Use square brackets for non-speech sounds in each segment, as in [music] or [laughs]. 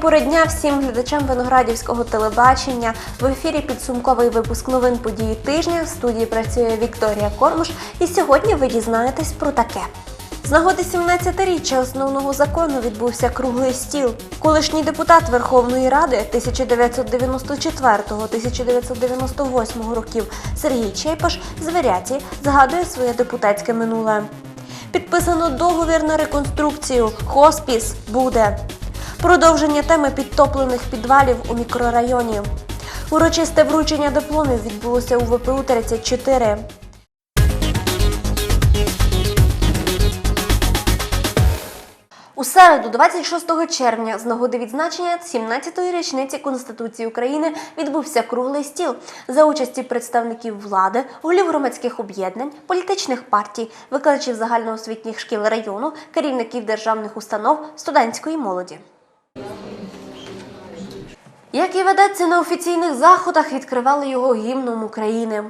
Пори дня всім глядачам виноградівського телебачення. В ефірі підсумковий випуск новин події тижня. В студії працює Вікторія Кормуш. І сьогодні ви дізнаєтесь про таке. З нагоди 17-річчя основного закону відбувся круглий стіл. Колишній депутат Верховної Ради 1994-1998 років Сергій Чейпаш з Варяті згадує своє депутатське минуле. Підписано договір на реконструкцію. Хоспіс буде. Продовження теми підтоплених підвалів у мікрорайоні. Урочисте вручення дипломів відбулося у ВПУ 34. У середу, 26 червня, з нагоди відзначення 17-ї річниці Конституції України відбувся круглий стіл за участі представників влади, голів громадських об'єднань, політичних партій, викладачів загальноосвітніх шкіл району, керівників державних установ, студентської молоді. Як і ведеться на офіційних заходах, відкривали його гімном України.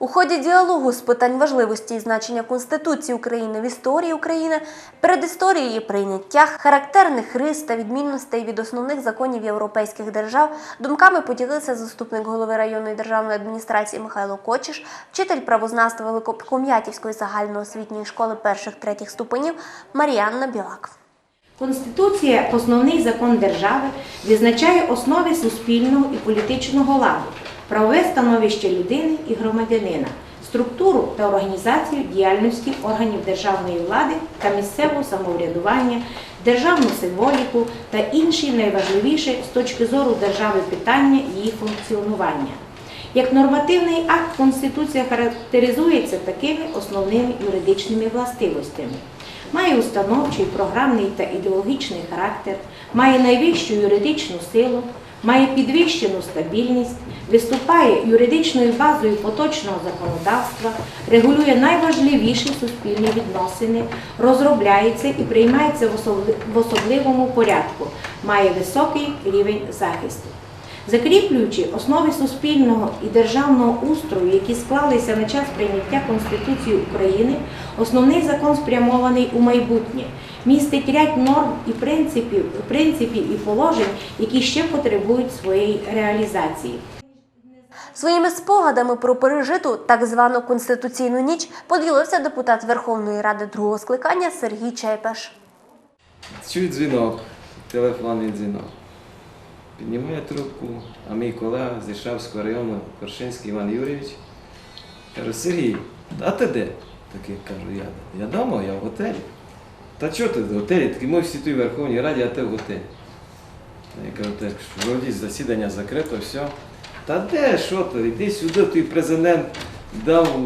У ході діалогу з питань важливості і значення Конституції України в історії України, передісторії її прийняття, характерних рис та відмінностей від основних законів європейських держав, думками поділився заступник голови районної державної адміністрації Михайло Кочиш, вчитель правознавства Великоком'ятівської загальноосвітньої школи перших-третіх ступенів Маріанна Білак. Конституція основний закон держави, визначає основи суспільного і політичного ладу, правове становище людини і громадянина, структуру та організацію діяльності органів державної влади та місцевого самоврядування, державну символіку та інші найважливіші з точки зору держави питання її функціонування. Як нормативний акт Конституція характеризується такими основними юридичними властивостями. Має установчий, програмний та ідеологічний характер, має найвищу юридичну силу, має підвищену стабільність, виступає юридичною базою поточного законодавства, регулює найважливіші суспільні відносини, розробляється і приймається в особливому порядку, має високий рівень захисту. Закріплюючи основи суспільного і державного устрою, які склалися на час прийняття Конституції України, основний закон спрямований у майбутнє, містить ряд норм і принципів, принципів і положень, які ще потребують своєї реалізації. Своїми спогадами про пережиту так звану конституційну ніч поділився депутат Верховної Ради другого скликання Сергій Чайпеш. Чую дзвінок, телефонний дзвінок. Піднімає трубку, а мій колега з Іршавського району Коршинський Іван Юрійович каже, Сергій, а ти де? Такий кажу, я. Я вдома, я в готелі. Та чого ти в готелі? Такі ми всі тут в Верховній Раді, а ти в готелі. Я кажу, так, вроді засідання закрито, все. Та де, що ти? Іди сюди, той президент дав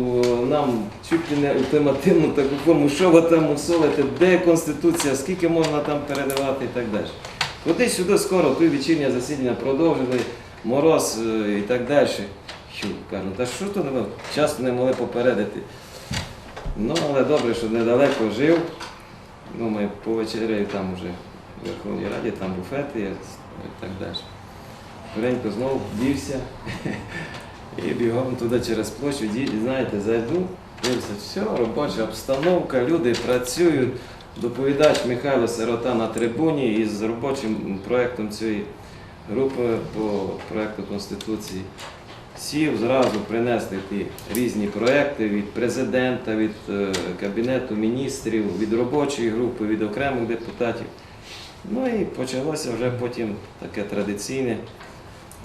нам чуть ли не ультимативну таку форму, що ви там мусолите, де Конституція, скільки можна там передавати і так далі. Ходи сюди скоро, той вечірнє засідання продовжили, мороз е, і так далі. Хю, кажу, та що то не часто не могли попередити. Ну, але добре, що недалеко жив. Ну, ми повечеряю там вже в Верховній Раді, там буфети і так далі. Скоренько знову дівся [laughs] і бігом туди через площу, знаєте, зайду, дивлюся, все, робоча обстановка, люди працюють. Доповідач Михайло Сирота на трибуні із робочим проєктом цієї групи по проєкту Конституції. Сів зразу принесли ті різні проекти від президента, від е, Кабінету міністрів, від робочої групи, від окремих депутатів. Ну і почалося вже потім таке традиційне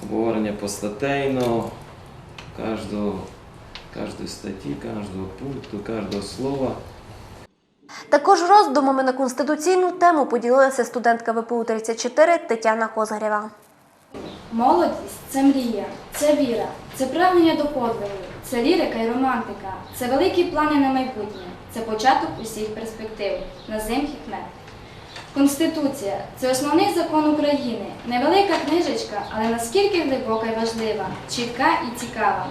обговорення постатейно, кожного, кожної статті, кожного пункту, кожного слова. Також роздумами на конституційну тему поділилася студентка ВПУ 34 Тетяна Козарєва. Молодість це мрія, це віра, це прагнення до подвигу, це лірика і романтика, це великі плани на майбутнє, це початок усіх перспектив. Назим Хікмет. Конституція це основний закон України. Невелика книжечка, але наскільки глибока і важлива, чітка і цікава.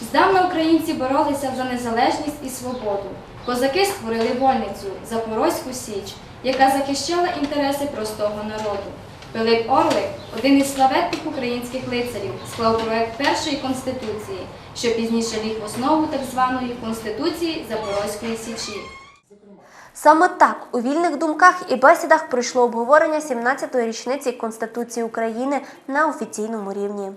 Здавна українці боролися за незалежність і свободу. Козаки створили вольницю Запорозьку Січ, яка захищала інтереси простого народу. Пилип Орлик, один із славетних українських лицарів, склав проект першої конституції, що пізніше ліг в основу так званої Конституції Запорозької Січі. Саме так у вільних думках і бесідах пройшло обговорення 17-ї річниці Конституції України на офіційному рівні.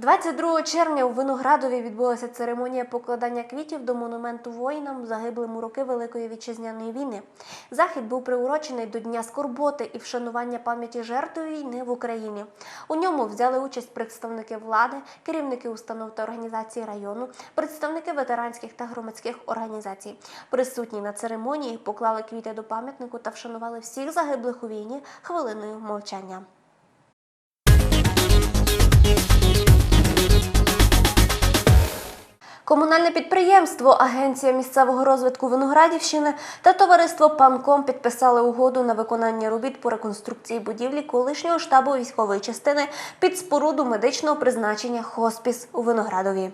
22 червня у Виноградові відбулася церемонія покладання квітів до монументу воїнам, загиблим у роки Великої вітчизняної війни. Захід був приурочений до Дня скорботи і вшанування пам'яті жертв війни в Україні. У ньому взяли участь представники влади, керівники установ та організацій району, представники ветеранських та громадських організацій. Присутні на церемонії поклали квіти до пам'ятнику та вшанували всіх загиблих у війні хвилиною мовчання. Комунальне підприємство, Агенція місцевого розвитку Виноградівщини та товариство Панком підписали угоду на виконання робіт по реконструкції будівлі колишнього штабу військової частини під споруду медичного призначення хоспіс у Виноградові.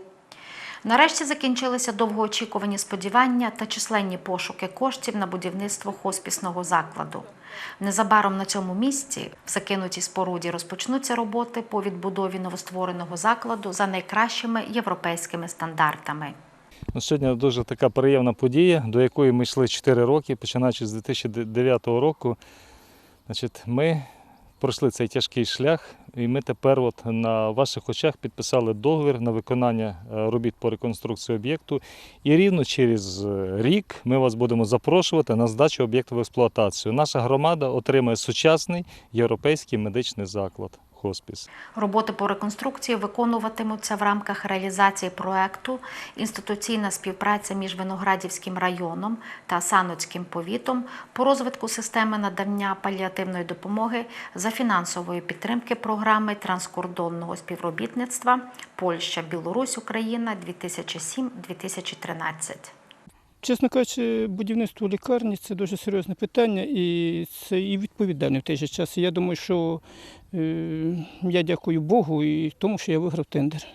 Нарешті закінчилися довгоочікувані сподівання та численні пошуки коштів на будівництво хоспісного закладу. Незабаром на цьому місці, в закинутій споруді, розпочнуться роботи по відбудові новоствореного закладу за найкращими європейськими стандартами. Ну, Сьогодні дуже така приємна подія, до якої ми йшли 4 роки, починаючи з 2009 року. Значить, ми пройшли цей тяжкий шлях, і ми тепер от на ваших очах підписали договір на виконання е, робіт по реконструкції об'єкту. І рівно через е, рік ми вас будемо запрошувати на здачу об'єкту в експлуатацію. Наша громада отримає сучасний європейський медичний заклад хоспіс. Роботи по реконструкції виконуватимуться в рамках реалізації проекту інституційна співпраця між Виноградівським районом та Саноцьким повітом по розвитку системи надання паліативної допомоги за фінансової підтримки програми транскордонного співробітництва Польща, Білорусь, Україна 2007-2013. Чесно кажучи, будівництво лікарні це дуже серйозне питання і це і відповідальне в той же час. Я думаю, що е, я дякую Богу і тому, що я виграв тендер.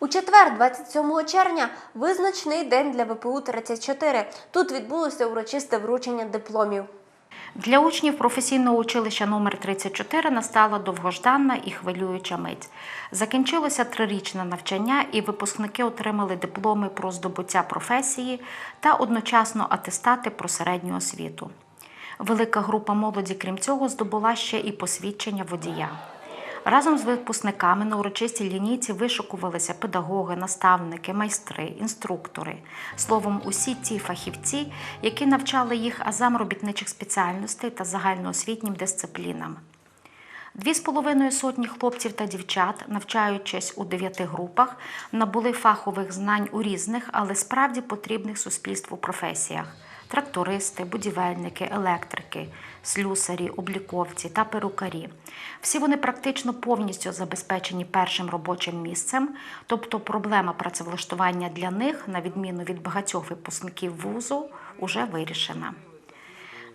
У четвер, 27 червня, визначний день для ВПУ-34. Тут відбулося урочисте вручення дипломів. Для учнів професійного училища номер 34 настала довгожданна і хвилююча мить. Закінчилося трирічне навчання, і випускники отримали дипломи про здобуття професії та одночасно атестати про середню освіту. Велика група молоді, крім цього, здобула ще і посвідчення водія. Разом з випускниками на урочистій лінійці вишукувалися педагоги, наставники, майстри, інструктори. Словом, усі ті фахівці, які навчали їх азам робітничих спеціальностей та загальноосвітнім дисциплінам. Дві з половиною сотні хлопців та дівчат, навчаючись у дев'яти групах, набули фахових знань у різних, але справді потрібних суспільству професіях: трактористи, будівельники, електрики, слюсарі, обліковці та перукарі. Всі вони практично повністю забезпечені першим робочим місцем, тобто проблема працевлаштування для них, на відміну від багатьох випускників вузу, уже вирішена.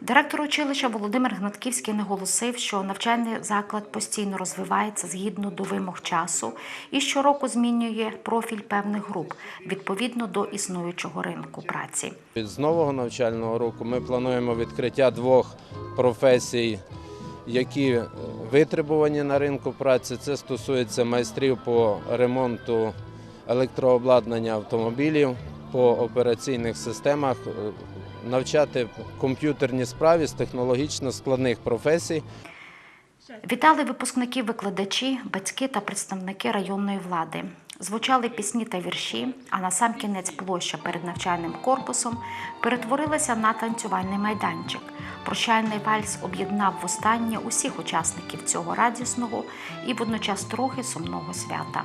Директор училища Володимир Гнатківський наголосив, що навчальний заклад постійно розвивається згідно до вимог часу і щороку змінює профіль певних груп відповідно до існуючого ринку праці. З нового навчального року ми плануємо відкриття двох професій, які витребувані на ринку праці. Це стосується майстрів по ремонту електрообладнання автомобілів, по операційних системах, навчати комп'ютерні справі з технологічно складних професій. Вітали випускників викладачі, батьки та представники районної влади. Звучали пісні та вірші, а на сам кінець площа перед навчальним корпусом перетворилася на танцювальний майданчик. Прощальний вальс об'єднав востаннє усіх учасників цього радісного і водночас трохи сумного свята.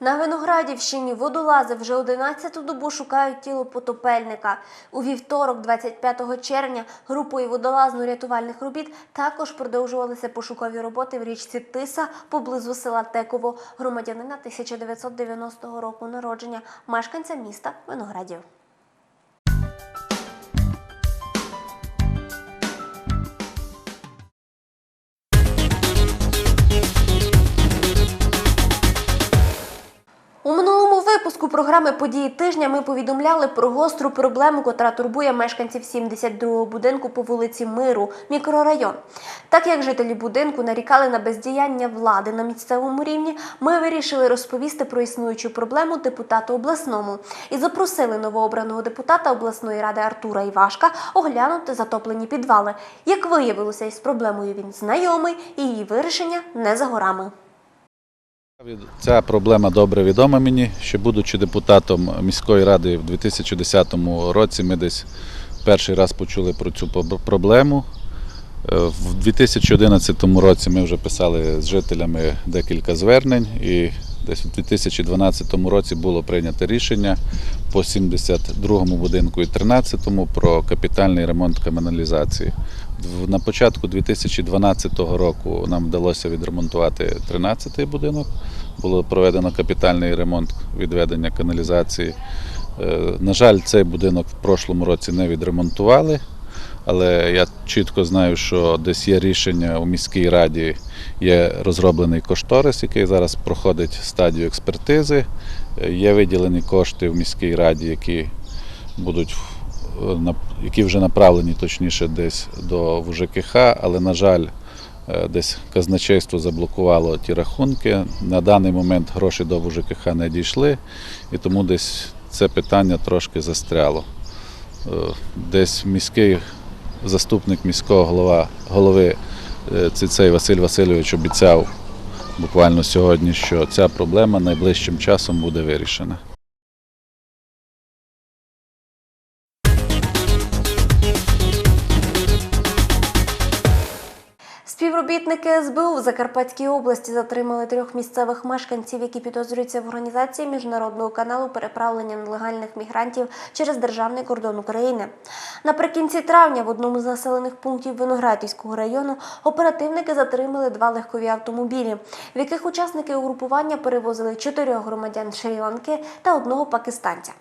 На Виноградівщині водолази вже 11-ту добу шукають тіло потопельника. У вівторок, 25 червня, групою водолазно-рятувальних робіт також продовжувалися пошукові роботи в річці Тиса поблизу села Теково, громадянина 1990 року народження, мешканця міста Виноградів. Програми Події тижня ми повідомляли про гостру проблему, котра турбує мешканців 72-го будинку по вулиці Миру, мікрорайон. Так як жителі будинку нарікали на бездіяння влади на місцевому рівні, ми вирішили розповісти про існуючу проблему депутату обласному і запросили новообраного депутата обласної ради Артура Івашка оглянути затоплені підвали. Як виявилося, із проблемою він знайомий, і її вирішення не за горами. Ця проблема добре відома мені. Ще будучи депутатом міської ради в 2010 році, ми десь перший раз почули про цю проблему. Е, В 2011 році ми вже писали з жителями декілька звернень, і десь у 2012 році було прийнято рішення по 72-му будинку і 13-му про капітальний ремонт каналізації. На початку 2012 року нам вдалося відремонтувати 13-й будинок. Було проведено капітальний ремонт відведення каналізації. Е, На жаль, цей будинок в прошлому році не відремонтували, але я чітко знаю, що десь є рішення у міській раді, є розроблений кошторис, який зараз проходить стадію експертизи. Е, Є виділені кошти в міській раді, які будуть е, які вже направлені точніше десь до ВЖКХ, але, на жаль, десь казначейство заблокувало ті рахунки. На даний момент гроші до ВЖКХ не дійшли, і тому десь це питання трошки застряло. Е, Десь міський заступник міського голова, голови е, Цицей Василь Васильович обіцяв буквально сьогодні, що ця проблема найближчим часом буде вирішена. Співробітники СБУ в Закарпатській області затримали трьох місцевих мешканців, які підозрюються в організації міжнародного каналу переправлення нелегальних мігрантів через державний кордон України. Наприкінці травня в одному з населених пунктів Виноградівського району оперативники затримали два легкові автомобілі, в яких учасники угрупування перевозили чотирьох громадян Шрі-Ланки та одного пакистанця.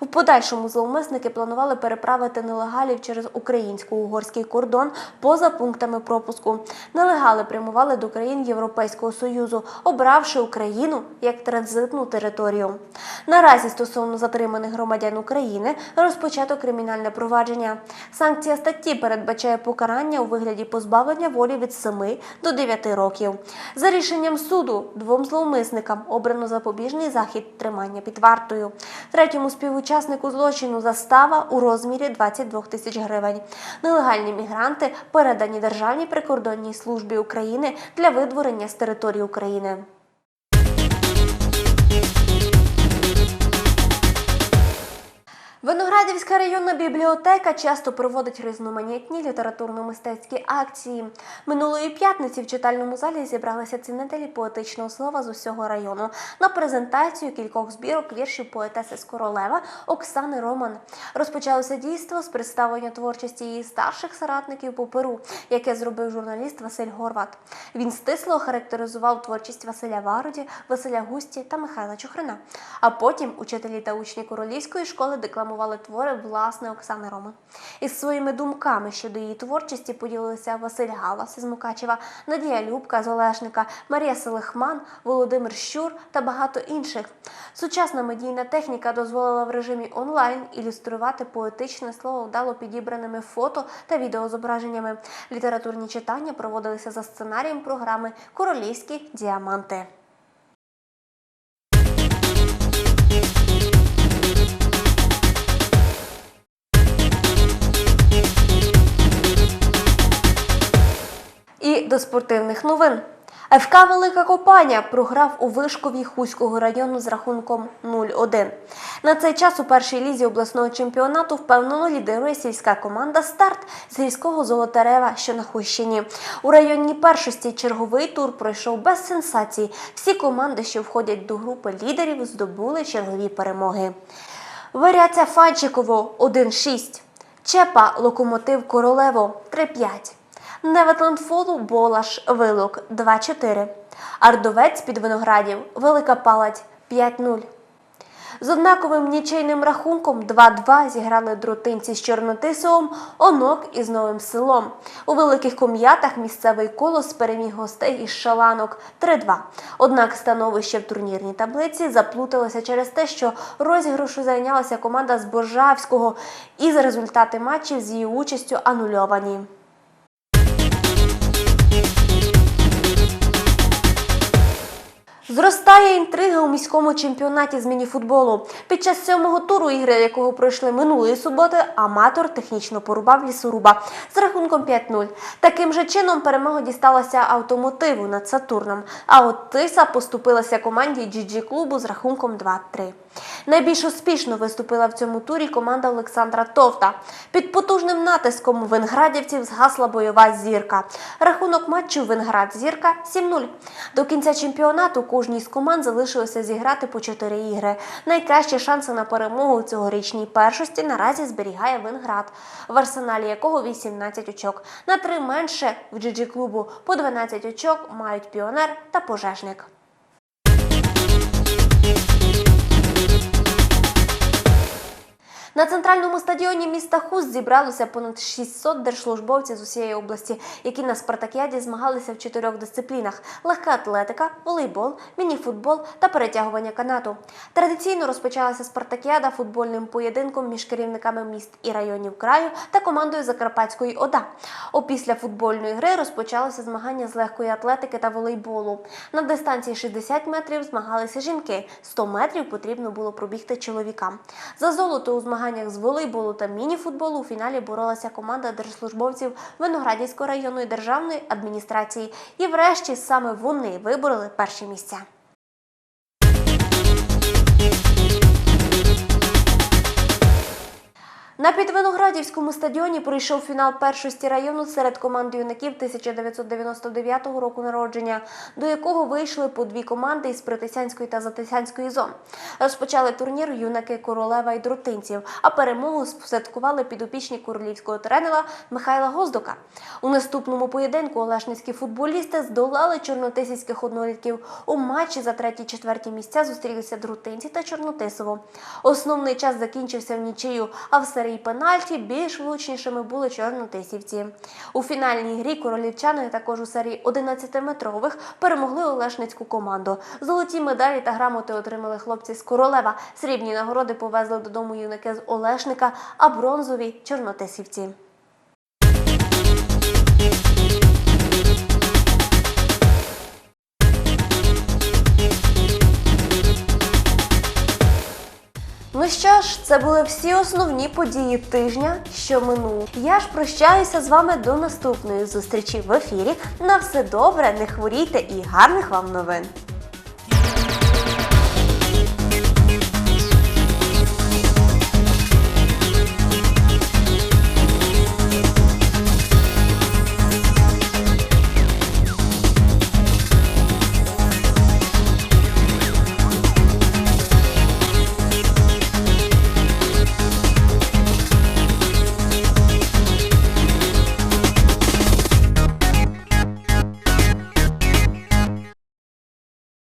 У подальшому зловмисники планували переправити нелегалів через українсько-угорський кордон поза пунктами пропуску. Нелегали прямували до країн Європейського Союзу, обравши Україну як транзитну територію. Наразі стосовно затриманих громадян України розпочато кримінальне провадження. Санкція статті передбачає покарання у вигляді позбавлення волі від 7 до 9 років. За рішенням суду двом зловмисникам обрано запобіжний захід тримання під вартою. Третьому співучаснику злочину застава у розмірі 22 тисяч гривень. Нелегальні мігранти передані Державній прикордонній службі України для видворення з території України. Виноградівська районна бібліотека часто проводить різноманітні літературно-мистецькі акції. Минулої п'ятниці в читальному залі зібралися цінителі поетичного слова з усього району на презентацію кількох збірок віршів поетеси з Королева Оксани Роман. Розпочалося дійство з представлення творчості її старших соратників по Перу, яке зробив журналіст Василь Горват. Він стисло характеризував творчість Василя Вароді, Василя Густі та Михайла Чухрина. А потім учителі та учні королівської школи декламували твори власне Оксани Роми. Із своїми думками щодо її творчості поділилися Василь Галас із Мукачева, Надія Любка з Олешника, Марія Селихман, Володимир Щур та багато інших. Сучасна медійна техніка дозволила в режимі онлайн ілюструвати поетичне слово вдало підібраними фото та відеозображеннями. Літературні читання проводилися за сценарієм програми Королівські діаманти. До спортивних новин. ФК Велика Копаня програв у Вишкові Хуського району з рахунком 0-1. На цей час у першій лізі обласного чемпіонату впевнено лідирує сільська команда Старт з гірського Золотарева, що на Хущині. У районній першості черговий тур пройшов без сенсацій. Всі команди, що входять до групи лідерів, здобули чергові перемоги. Варяця Фанчиково 1-6. Чепа Локомотив Королево 3-5. Неветландфолу Болаш Вилок 2-4. Ардовець під Виноградів Велика Палать 5-0. З однаковим нічийним рахунком 2-2 зіграли дротинці з Чорнотисовом, Онок із Новим селом. У великих ком'ятах місцевий колос переміг гостей із Шаланок 3-2. Однак становище в турнірній таблиці заплуталося через те, що розіграшу зайнялася команда з Боржавського, і за результати матчів з її участю анульовані. Зростає інтрига у міському чемпіонаті з мініфутболу. Під час сьомого туру ігри, якого пройшли минулої суботи, аматор технічно порубав лісоруба з рахунком 5-0. Таким же чином перемога дісталася автомотиву над Сатурном. А от Тиса поступилася команді GG клубу з рахунком 2-3. Найбільш успішно виступила в цьому турі команда Олександра Товта. Під потужним натиском венградівців згасла бойова зірка. Рахунок матчу Венград зірка 7-0. До кінця чемпіонату кожній з команд залишилося зіграти по 4 ігри. Найкращі шанси на перемогу у цьогорічній першості наразі зберігає Венград, в арсеналі якого 18 очок. На три менше в GG клубу по 12 очок мають піонер та пожежник. На центральному стадіоні міста Хуст зібралося понад 600 держслужбовців з усієї області, які на спартакіаді змагалися в чотирьох дисциплінах: легка атлетика, волейбол, мініфутбол та перетягування канату. Традиційно розпочалася спартакіада футбольним поєдинком між керівниками міст і районів краю та командою Закарпатської ОДА. Опісля футбольної гри розпочалося змагання з легкої атлетики та волейболу. На дистанції 60 метрів змагалися жінки, 100 метрів потрібно було пробігти чоловікам. За золото у змаганнях з волейболу та мініфутболу у фіналі боролася команда держслужбовців Виноградівської районної державної адміністрації. І врешті саме вони вибороли перші місця. На Підвиноградівському стадіоні пройшов фінал першості району серед команд юнаків 1999 року народження, до якого вийшли по дві команди із Притисянської та Затисянської зон. Розпочали турнір юнаки Королева і Друтинців, а перемогу святкували підопічні королівського тренера Михайла Гоздока. У наступному поєдинку олешницькі футболісти здолали чорнотисівських однолітків. У матчі за треті-четверті місця зустрілися Друтинці та Чорнотисово. Основний час закінчився в нічию, а в серії пенальті більш влучнішими були чорнотисівці. У фінальній грі королівчани також у серії 11-метрових перемогли Олешницьку команду. Золоті медалі та грамоти отримали хлопці з Королева. Срібні нагороди повезли додому юнаки з Олешника, а бронзові чорнотисівці. Ну що ж, це були всі основні події тижня, що минув. Я ж прощаюся з вами до наступної зустрічі в ефірі. На все добре, не хворійте і гарних вам новин!